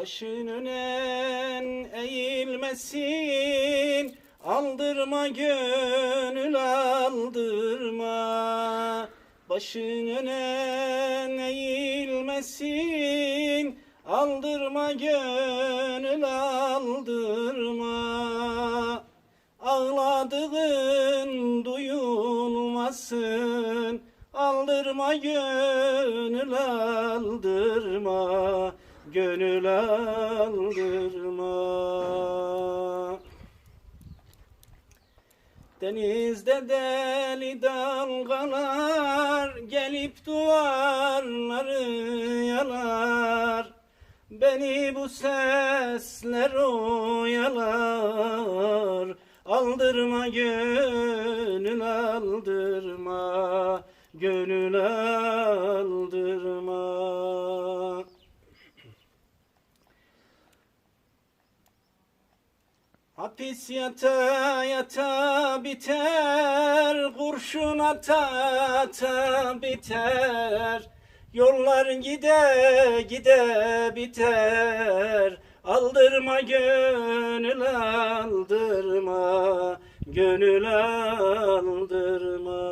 Başın önen eğilmesin. Aldırma gönül aldırma. Başın önen eğilmesin. Aldırma gönül aldırma. Ağladığın duyulmasın. Aldırma gönül aldırma Gönül aldırma. Denizde deli dalgalar Gelip duvarları yalar. Beni bu sesler oyalar. Aldırma gönül aldırma. Gönül aldırma Hapis yata yata biter, kurşun ata ata biter. Yollar gide gide biter. Aldırma gönül aldırma, gönül aldırma.